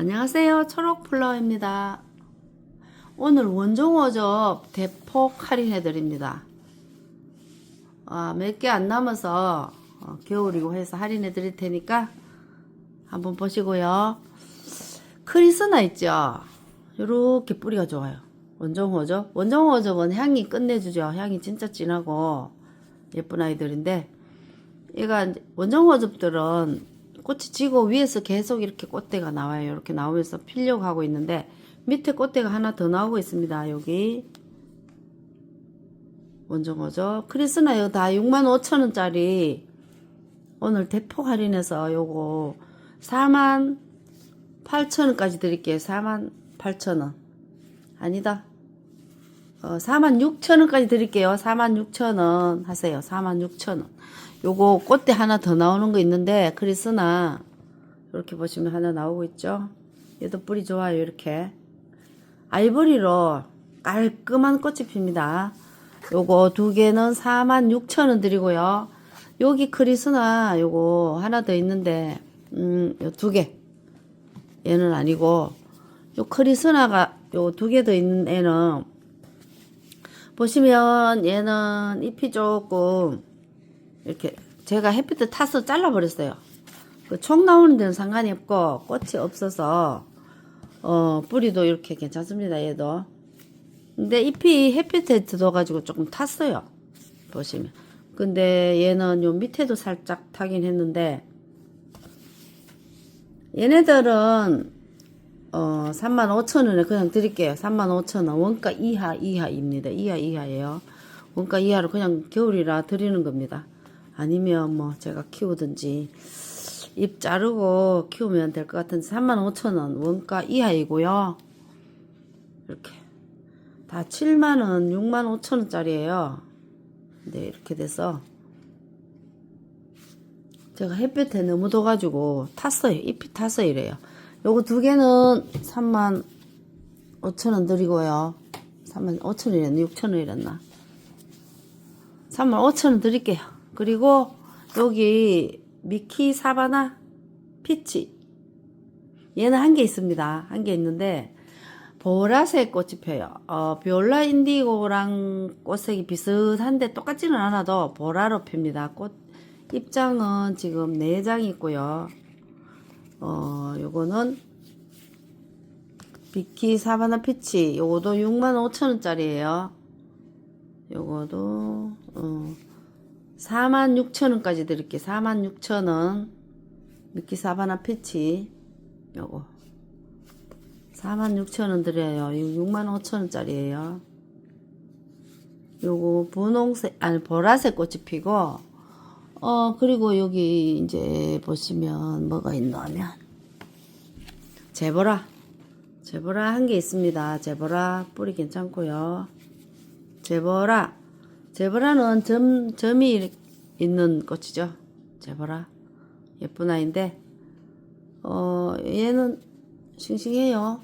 안녕하세요. 초록플러입니다. 오늘 원종어접 대폭 할인해 드립니다. 아, 몇 개 안 남아서 어, 겨울이고 해서 할인해 드릴 테니까 한번 보시고요. 크리스나 있죠? 요렇게 뿌리가 좋아요. 원종어접. 원종어접은 향이 끝내주죠. 향이 진짜 진하고 예쁜 아이들인데 얘가 원종어접들은 꽃이 지고 위에서 계속 이렇게 꽃대가 나와요. 이렇게 나오면서 피려고 하고 있는데 밑에 꽃대가 하나 더 나오고 있습니다. 여기 원종어죠. 크리스나 이거 다 65,000원짜리 오늘 대폭 할인해서 요거 48,000원까지 드릴게요. 48,000원. 아니다. 어, 46,000원까지 드릴게요. 46,000원 하세요. 46,000원. 요거 꽃대 하나 더 나오는 거 있는데 크리스나 이렇게 보시면 하나 나오고 있죠. 얘도 뿌리 좋아요. 이렇게 아이보리로 깔끔한 꽃이 핍니다. 요거 두 개는 46,000원 드리고요. 여기 크리스나 요거 하나 더 있는데 음, 요 두 개. 얘는 아니고 요 크리스나가 요 두 개 더 있는 애는 보시면 얘는 잎이 조금 이렇게 제가 햇빛을 타서 잘라버렸어요. 그 총 나오는 데는 상관이 없고 꽃이 없어서 어 뿌리도 이렇게 괜찮습니다. 얘도. 근데 잎이 햇빛에 들어가지고 조금 탔어요. 보시면. 근데 얘는 요 밑에도 살짝 타긴 했는데 얘네들은 어 35,000원에 그냥 드릴게요. 35,000원. 원가 이하 이하입니다. 이하 이하예요. 원가 이하로 그냥 겨울이라 드리는 겁니다. 아니면 뭐 제가 키우든지 잎 자르고 키우면 될 것 같은데 35,000원 원가 이하이고요. 이렇게 다 7만원, 6만 5천원짜리예요. 네, 이렇게 돼서 제가 햇볕에 너무 둬가지고 탔어요. 잎이 타서 이래요. 요거 두 개는 3만 5천원 드리고요. 3만 5천원이랬나? 6천원이랬나? 3만 5천원 드릴게요. 그리고 여기 미키 사바나 피치 얘는 한 개 있습니다. 한 개 있는데 보라색 꽃이 펴요. 어, 비올라 인디고랑 꽃색이 비슷한데 똑같지는 않아도 보라로 핍니다. 꽃 입장은 지금 4장 있고요. 어, 요거는 비키 사바나 피치 요거도 65,000원짜리예요. 요거도 어 46,000원까지 드릴게요. 46,000원. 미키 사바나 피치. 요거. 46,000원 드려요. 이거 65,000원짜리예요. 요거 분홍색, 아니, 보라색 꽃이 피고, 어, 그리고 여기 이제 보시면 뭐가 있냐면, 제보라. 제보라 한 개 있습니다. 제보라 뿌리 괜찮고요. 제보라. 제보라는 점, 점이 있는 꽃이죠. 제보라. 예쁜 아이인데, 어, 얘는 싱싱해요.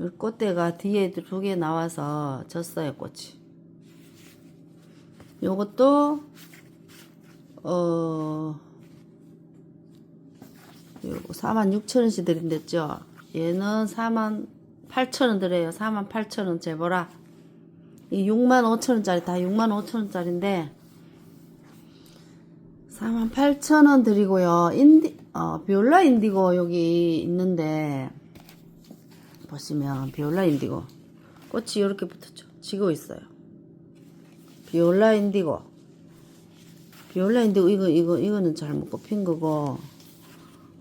이 꽃대가 뒤에 두 개 나와서 졌어요, 꽃이. 요것도, 어, 요거 46,000원씩 드린댔죠. 얘는 48,000원 드려요. 48,000원 제보라. 이 6만 5천원짜리 다 6만 5천원짜리인데 4만 8천원 드리고요. 인디 어 비올라 인디고 여기 있는데 보시면 비올라 인디고 꽃이 이렇게 붙었죠. 지고 있어요. 비올라 인디고 비올라 인디고 이거 이거 이거는 잘못 꼽힌 거고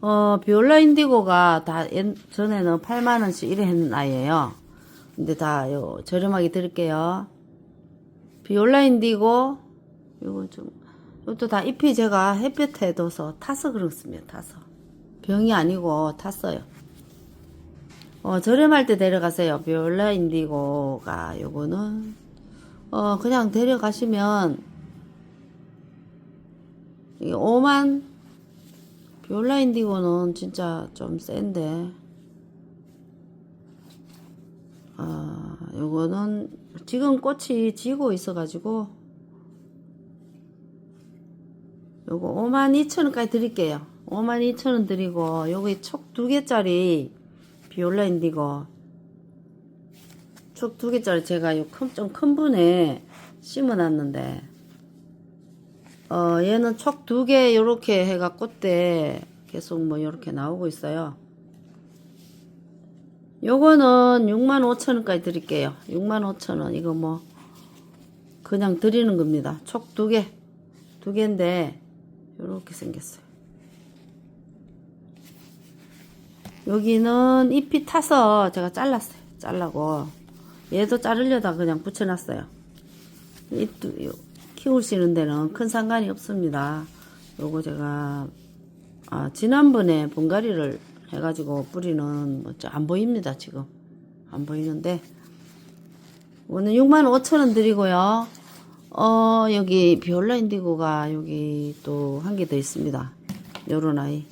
어 비올라 인디고가 다 옛, 전에는 8만 원씩 이래 했는 아이예요. 근데 다 요 저렴하게 드릴게요. 비올라 인디고 요거 좀 이것도 다 잎이 제가 햇볕에 둬서 타서 그렇습니다. 타서 병이 아니고 탔어요. 어 저렴할 때 데려가세요. 비올라 인디고가 요거는 어 그냥 데려가시면 이게 5만 비올라 인디고는 진짜 좀 센데 아, 요거는 지금 꽃이 지고 있어 가지고 요거 52,000원까지 드릴게요. 52,000원 드리고 여기 촉 두 개짜리 비올라 인디고 촉 두 개짜리 제가 좀큰 분에 심어 놨는데 어 얘는 촉 두 개 요렇게 해가 꽃대 계속 뭐 요렇게 나오고 있어요 요거는 65,000원까지 드릴게요 65,000원 이거 뭐 그냥 드리는 겁니다 촉 두 개 두 개인데 요렇게 생겼어요 여기는 잎이 타서 제가 잘랐어요. 잘라고. 얘도 자르려다 그냥 붙여놨어요. 요- 키우시는 데는 큰 상관이 없습니다. 요거 제가, 아, 지난번에 분갈이를 해가지고 뿌리는 뭐안 보입니다, 지금. 안 보이는데. 오늘 6만 5천 원 드리고요. 어, 여기 비올라 인디고가 여기 또 한 개 더 있습니다. 요런 아이.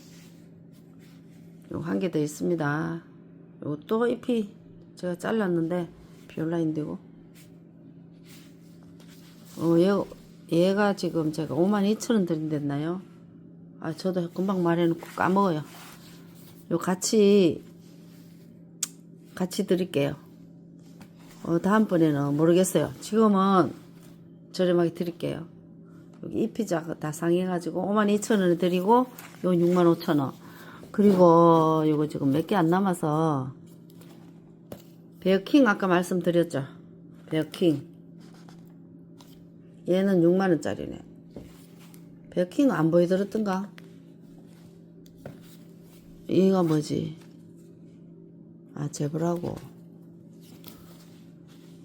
요거 한개 더 있습니다. 요거 또 잎이 제가 잘랐는데 비올라 인디고. 어, 얘, 얘가 지금 제가 52,000원 드린댔나요? 아, 저도 금방 말해놓고 까먹어요. 요 같이, 같이 드릴게요. 어, 다음번에는 모르겠어요. 지금은 저렴하게 드릴게요. 여기 잎이 자- 다 상해가지고 52,000원에 드리고, 요 65,000원. 그리고 요거 지금 몇 개 안 남아서, 베어킹 아까 말씀드렸죠? 베어킹. 얘는 6만원짜리네. 베어킹 안 보여드렸던가? 이가 뭐지? 아, 제브라고.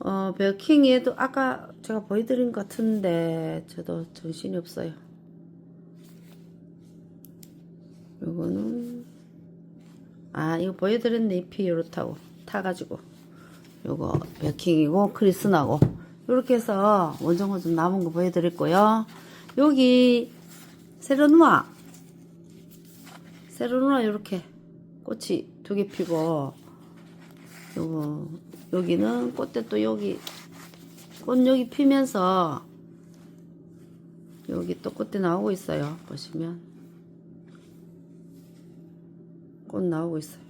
어, 베어킹 얘도 아까 제가 보여드린 것 같은데, 저도 정신이 없어요. 요거는, 아, 이거 보여드렸네. 잎이 요렇다고. 타가지고. 요거, 베어킹이고, 크리스나고. 요렇게 해서 원정호 좀 남은 거 보여드렸고요. 여기, 세로누아. 세로누아 요렇게 꽃이 두 개 피고, 요거, 여기는 꽃대 또 여기, 꽃 여기 피면서, 여기 또 꽃대 나오고 있어요. 보시면. 꽃 나오고 있어요.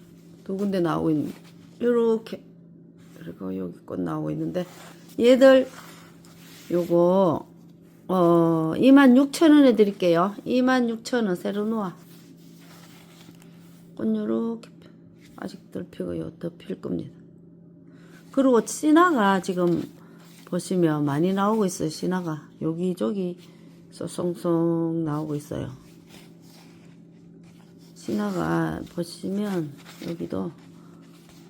두 군데 나오고 있는, 요렇게. 그리고 여기 꽃 나오고 있는데, 얘들, 요거, 어, 26,000원에 드릴게요. 26,000원 새로 놓아. 꽃 요렇게, 피- 아직 덜 피고요. 더 필 겁니다. 그리고 시나가 지금 보시면 많이 나오고 있어요. 시나가. 여기저기 쏙쏙쏙 나오고 있어요. 시나가 보시면 여기도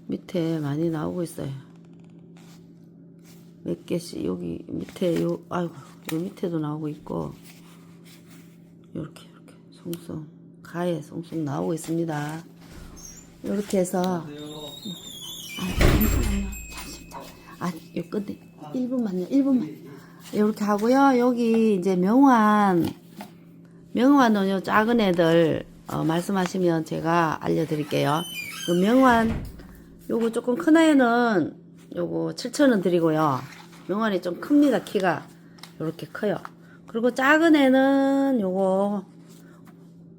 밑에 많이 나오고 있어요. 몇 개씩 여기 밑에 요 아이고 요 밑에도 나오고 있고 요렇게 이렇게 송송 가에 송송 나오고 있습니다. 요렇게 해서 아 잠시만요 아요 끝에 1분만요 1분만 요렇게 하고요 여기 이제 명환 명환은 요 작은 애들 어, 말씀하시면 제가 알려드릴게요 그 명환 요거 조금 큰 애는 요거 7,000원 드리고요. 명환이 좀 큽니다. 키가 요렇게 커요. 그리고 작은 애는 요거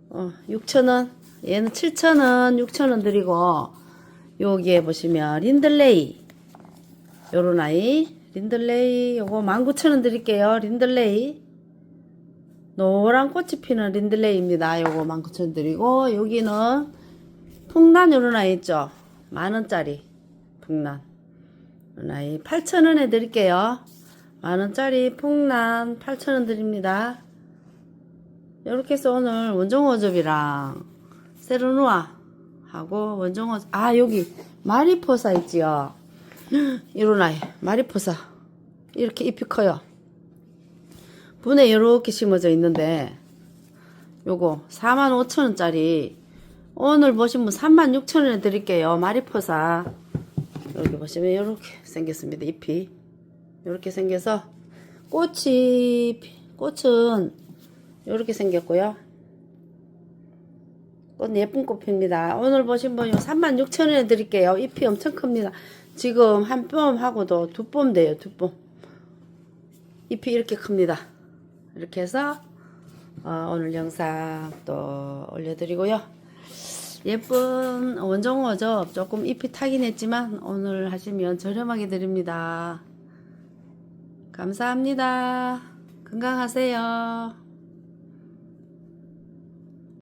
어, 6,000원. 얘는 7,000원, 6,000원 드리고 여기에 보시면 린들레이 요런 아이 린들레이 요거 19,000원 드릴게요. 린들레이 노란 꽃이 피는 린들레이입니다. 요거 19,000원 드리고 여기는 풍란 요런 아이 있죠? 만원짜리 풍란 나이 8,000원에 드릴게요. 만원짜리 풍란 8,000원 드립니다. 이렇게 해서 오늘 원종어접이랑 세르누아 하고 원종어 아 여기 마리포사 있지요. 이런 아이 마리포사 이렇게 잎이 커요. 분에 이렇게 심어져 있는데 요거 45,000원짜리 오늘 보시면 36,000원에 드릴게요. 마리포사 여기 보시면 이렇게 생겼습니다. 잎이 이렇게 생겨서 꽃이 꽃은 이렇게 생겼고요. 꽃 예쁜 꽃입니다. 오늘 보신 분요 36,000원에 드릴게요. 잎이 엄청 큽니다. 지금 한 뼘 하고도 두 뼘 돼요. 두 뼘. 잎이 이렇게 큽니다. 이렇게 해서 어, 오늘 영상 또 올려드리고요. 예쁜 원종어죠. 조금 잎이 타긴 했지만 오늘 하시면 저렴하게 드립니다. 감사합니다. 건강하세요.